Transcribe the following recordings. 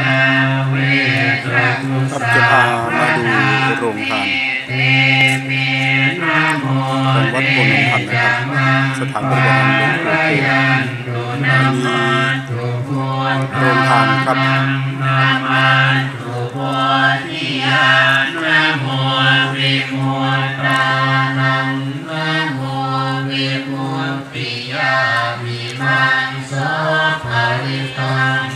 นาเวสังครับจะพามาดูโรงทานเมนโมของวัดโพนมพันนะครับ สถานปฏิบัติธรรหลวงปู่เทศยันตุนะมาตุพุทธโรงทานครับนะมาตุพุทธิยามีมังนะโมวิมุตติยามิมังโสภริตัง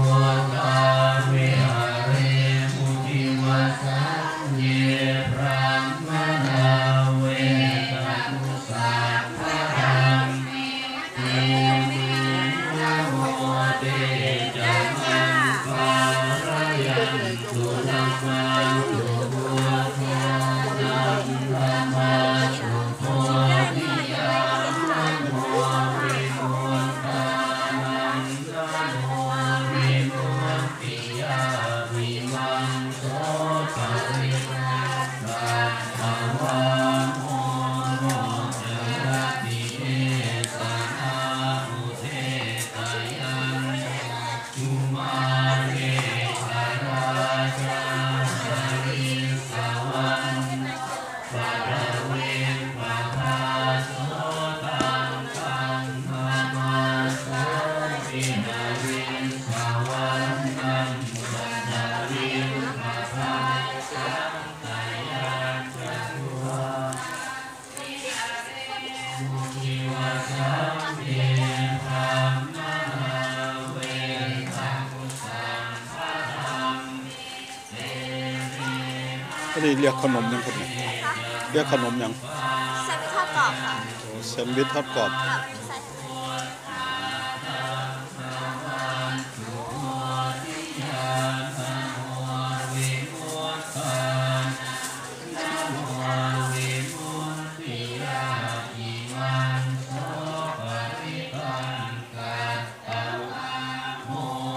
นั นาเวสังสังฆังเตเมก็ได้เรียกขนมยังครับเนี่ย เรียกขนมยังแซนด์วิชทอดกรอบค่ะโอ้แซนด์วิชทอดกรอบกับไส้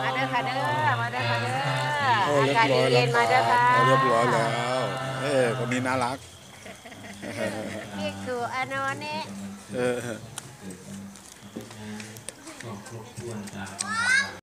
มาเด้อค่ะเด้อมาเด้อค่ะเด้อโอ้อาเรียบกาศร้อยแล้เย็วนๆมาเด้อค่ะ เรียบร้อยแล้วเอ้คนนี้น่ารัก นี่คืออันนนี้เออ